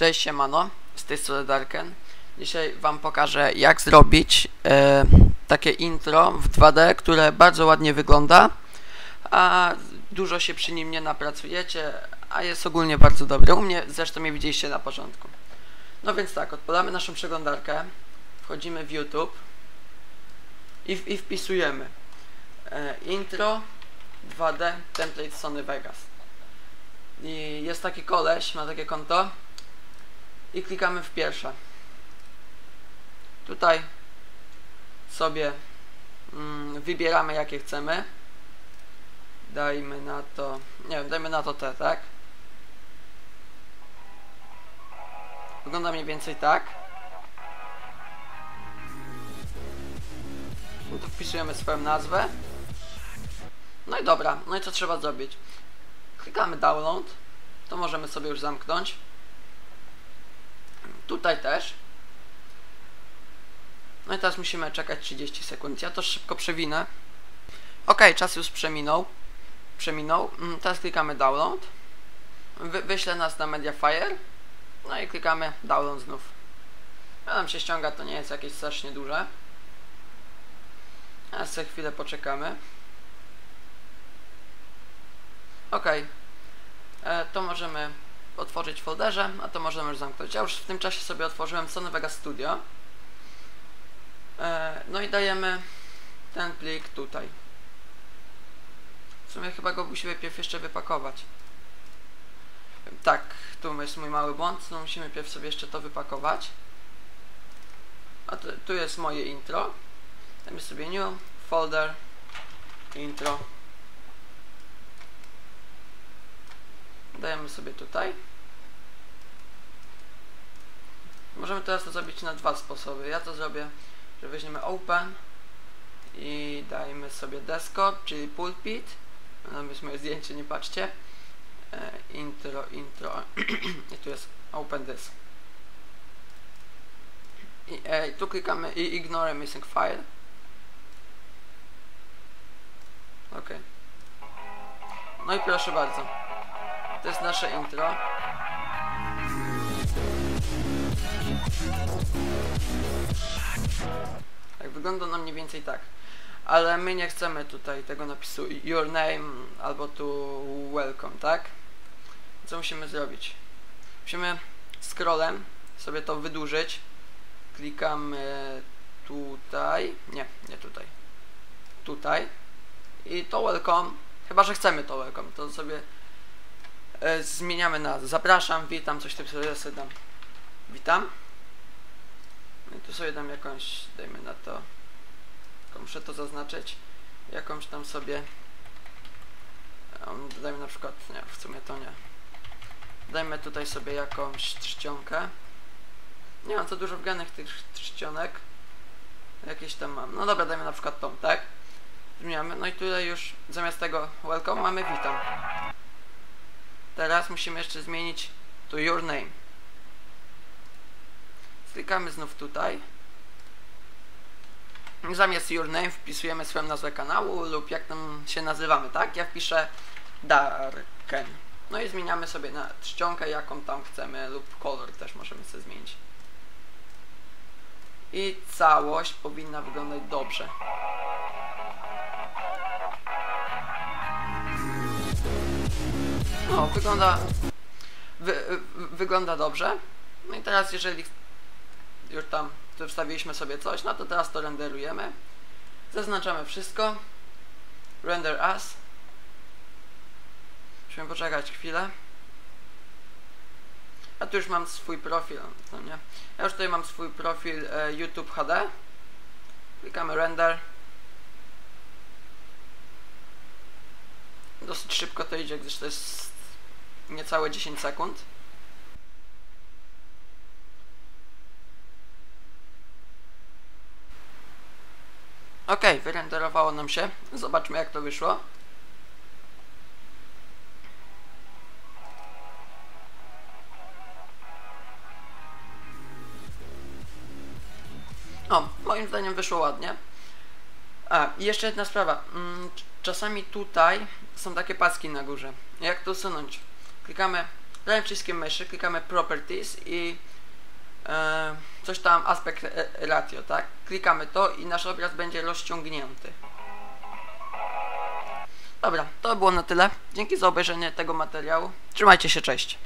Cześć siemano, z tej strony Darken. Dzisiaj wam pokażę jak zrobić e, takie intro w 2D, które bardzo ładnie wygląda, a dużo się przy nim nie napracujecie, a jest ogólnie bardzo dobre. U mnie zresztą mnie widzieliście na początku. No więc tak, odpalamy naszą przeglądarkę, wchodzimy w YouTube i, i wpisujemy e, intro 2D template Sony Vegas. I jest taki koleś, ma takie konto i klikamy w pierwsze. Tutaj sobie mm, wybieramy jakie chcemy. Dajmy na to, nie wiem, dajmy na to te, tak? Wygląda mniej więcej tak. No tu wpisujemy swoją nazwę. No i dobra, no i co trzeba zrobić? Klikamy download, to możemy sobie już zamknąć. Tutaj też. No i teraz musimy czekać 30 sekund. Ja to szybko przewinę. Ok, czas już przeminął. Przeminął. Mm, Teraz klikamy download. Wy wyśle nas na Mediafire. No i klikamy download znów. Ja nam się ściąga, to nie jest jakieś strasznie duże. A sobie chwilę poczekamy. Ok. E, to możemy otworzyć w folderze, a to możemy już zamknąć. Ja już w tym czasie sobie otworzyłem Sony Vegas Studio. E, no i dajemy ten plik tutaj. W sumie chyba go musimy pierw jeszcze wypakować. Tak, tu jest mój mały błąd, no musimy pierw sobie jeszcze to wypakować. A tu, tu jest moje intro. Dajmy sobie new, folder, intro. Dajemy sobie tutaj. Możemy teraz to zrobić na dwa sposoby. Ja to zrobię, że weźmiemy open i dajmy sobie desktop, czyli pulpit. Jest moje zdjęcie, nie patrzcie. E, intro, intro. I tu jest open this. I e, tu klikamy i ignore missing file. Ok. No i proszę bardzo. To jest nasze intro. Tak, wygląda nam mniej więcej tak. Ale my nie chcemy tutaj tego napisu your name albo tu welcome, tak? Co musimy zrobić? Musimy scrollem sobie to wydłużyć. Klikamy tutaj. Nie, nie tutaj. Tutaj. I to welcome. Chyba, że chcemy to welcome, to sobie e, zmieniamy na zapraszam, witam, coś tym sobie dam. Witam. No i tu sobie dam jakąś, dajmy na to, muszę to zaznaczyć, jakąś tam sobie, um, dajmy na przykład, nie, w sumie to nie. Dajmy tutaj sobie jakąś trzcionkę. Nie mam co dużo wgranych tych trzcionek. Jakieś tam mam. No dobra, dajmy na przykład tą, tak? Zmieniamy. No i tutaj już zamiast tego welcome mamy witam. Teraz musimy jeszcze zmienić to your name. Klikamy znów tutaj. Zamiast your name wpisujemy swoją nazwę kanału lub jak tam się nazywamy, tak? Ja wpiszę Darken. No i zmieniamy sobie na czcionkę, jaką tam chcemy lub kolor też możemy sobie zmienić. I całość powinna wyglądać dobrze. No, wygląda wy, wy, wygląda dobrze. No i teraz jeżeli już tam wstawiliśmy sobie coś, no to teraz to renderujemy. Zaznaczamy wszystko. Render as. Musimy poczekać chwilę. Ja tu już mam swój profil, no nie? Ja już tutaj mam swój profil e, YouTube HD. Klikamy render. Dosyć szybko to idzie, gdyż to jest niecałe 10 sekund. Ok, wyrenderowało nam się. Zobaczmy jak to wyszło. O, moim zdaniem wyszło ładnie. A, i jeszcze jedna sprawa. Mm, cz- czasami tutaj są takie paski na górze. Jak to usunąć? Klikamy prawym przyciskiem myszy klikamy Properties i e, coś tam aspekt e, ratio, tak? Klikamy to i nasz obraz będzie rozciągnięty. Dobra, to było na tyle. Dzięki za obejrzenie tego materiału. Trzymajcie się, cześć.